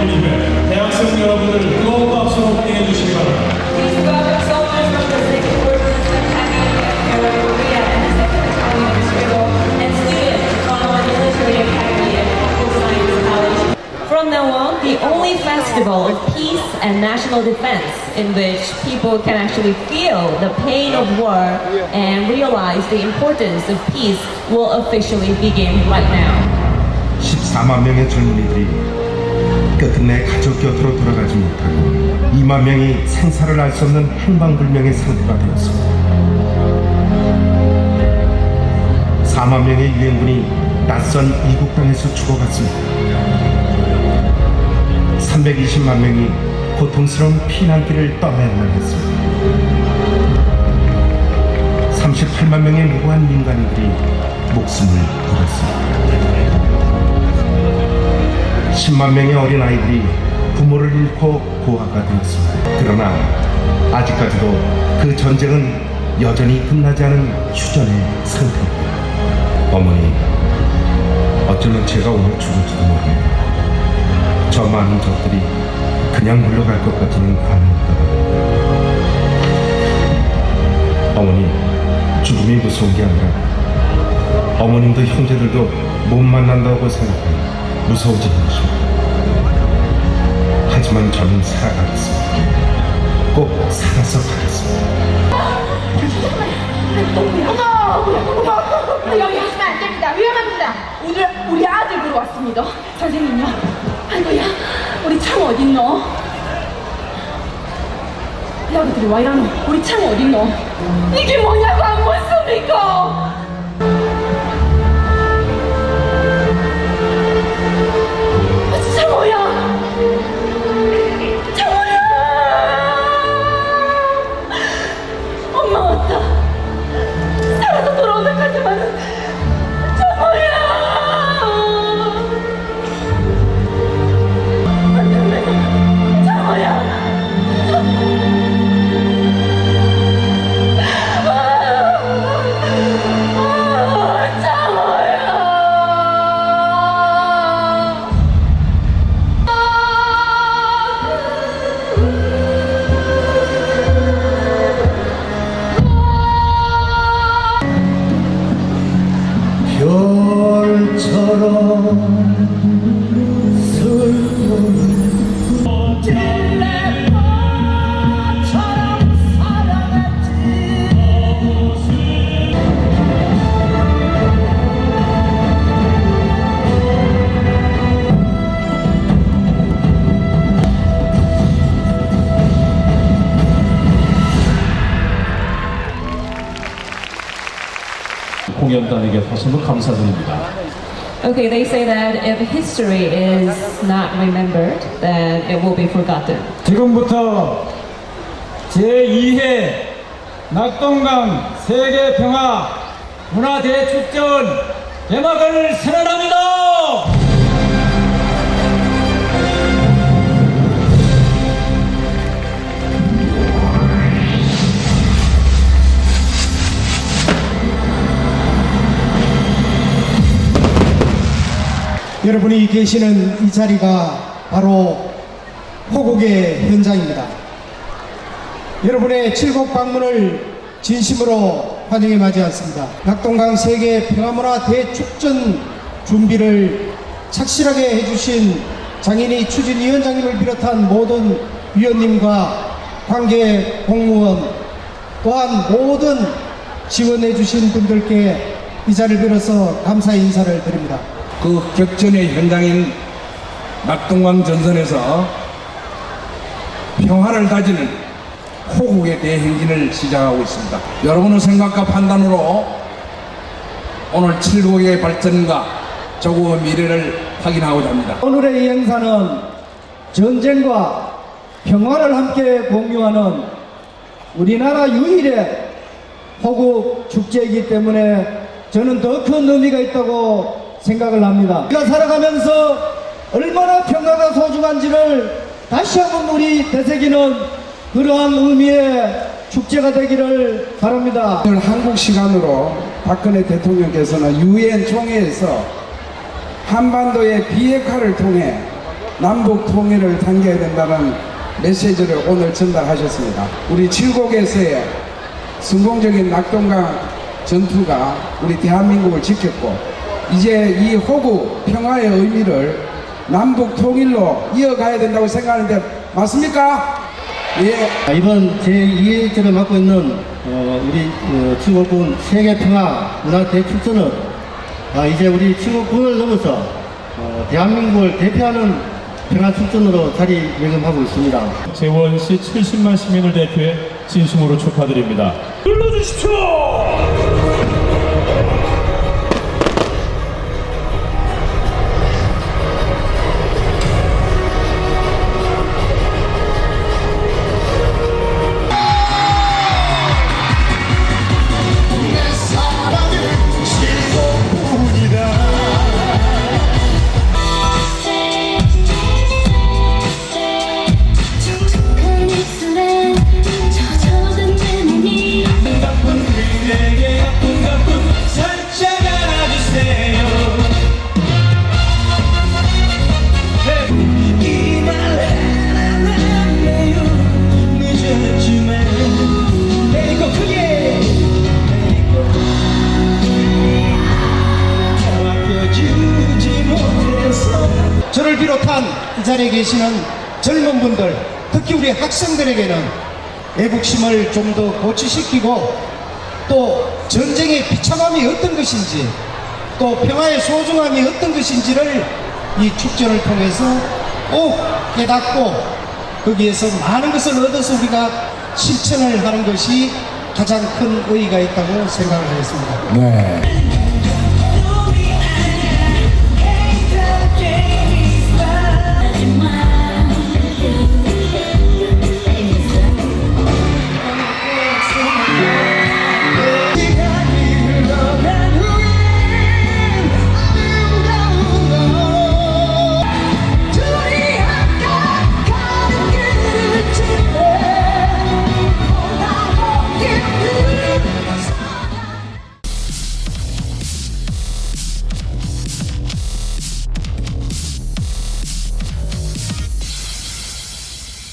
백성 여러분을 뜨거운 박수로 환영해 주시기 바랍니다. Please welcome soldiers from the Second Forces Battalion of Korea and the Second Battalion of Israel and students from the Military Academy of Local Science College. From now on, the only festival of peace and national defense in which people can actually feel the pain of war and realize the importance of peace will officially begin right now. 14만 명의 젊은이들이 끝끝내 가족 곁으로 돌아가지 못하고 2만 명이 생사를 알 수 없는 행방불명의 상태가 되었습니다. 4만 명의 유엔군이 낯선 이국 땅에서 죽어갔습니다. 320만 명이 고통스러운 피난길을 떠나야만 했습니다. 38만 명의 무고한 민간인들이 목숨을 잃었습니다. 10만 명의 어린 아이들이 부모를 잃고 고아가 되었습니다. 그러나 아직까지도 그 전쟁은 여전히 끝나지 않은 휴전의 상태입니다. 어머니, 어쩌면 제가 오늘 죽을지도 모릅니다. 저 많은 적들이 그냥 물러갈 것 같지는 않으니까. 어머니, 죽음이 무서운 게 아니라 어머님도 형제들도 못 만난다고 생각하면 무서워지는 것입니다. 하지만 저는 살아가겠습니다. 꼭 살아서 가겠습니다. 여기 있으면 안 됩니다. 위험합니다. 오늘 우리 아들 보러 왔습니다. 선생님요. 아이고야, 우리 창 어딨노? 이 아들들이 와 이러노? 우리 창 어딨노? 이게 뭐냐고 안 묻습니까? 공연단에게 다시 한번 감사드립니다. Okay, they say that if history is not remembered, then it will be forgotten. 지금부터 제2회 낙동강 세계평화 문화대축전 개막을 선언합니다. 여러분이 계시는 이 자리가 바로 호국의 현장입니다. 여러분의 칠곡 방문을 진심으로 환영해 맞이했습니다. 낙동강 세계 평화문화 대축전 준비를 착실하게 해주신 장인이 추진위원장님을 비롯한 모든 위원님과 관계 공무원 또한 모든 지원해 주신 분들께 이 자리를 빌어서 감사 인사를 드립니다. 그 격전의 현장인 낙동강 전선에서 평화를 다지는 호국의 대행진을 시작하고 있습니다. 여러분의 생각과 판단으로 오늘 칠곡의 발전과 조국의 미래를 확인하고자 합니다. 오늘의 이 행사는 전쟁과 평화를 함께 공유하는 우리나라 유일의 호국 축제이기 때문에 저는 더 큰 의미가 있다고 생각을 합니다. 우리가 살아가면서 얼마나 평화가 소중한지를 다시 한번 우리 되새기는 그러한 의미의 축제가 되기를 바랍니다. 오늘 한국 시간으로 박근혜 대통령께서는 유엔 총회에서 한반도의 비핵화를 통해 남북 통일을 당겨야 된다는 메시지를 오늘 전달하셨습니다. 우리 칠곡에서의 성공적인 낙동강 전투가 우리 대한민국을 지켰고 이제 이 호구 평화의 의미를 남북 통일로 이어가야 된다고 생각하는데 맞습니까? 예. 아, 이번 제2회제를 맡고 있는 어, 우리 어, 칠곡군 세계평화 문화 대축전은 아, 이제 우리 칠곡군을 넘어서 어, 대한민국을 대표하는 평화축전으로 자리매김하고 있습니다. 재원 시 70만 시민을 대표해 진심으로 축하드립니다. 눌러주십시오! 이 자리에 계시는 젊은 분들, 특히 우리 학생들에게는 애국심을 좀 더 고취시키고 또 전쟁의 비참함이 어떤 것인지 또 평화의 소중함이 어떤 것인지를 이 축전을 통해서 꼭 깨닫고 거기에서 많은 것을 얻어서 우리가 실천을 하는 것이 가장 큰 의의가 있다고 생각을 하겠습니다. 네.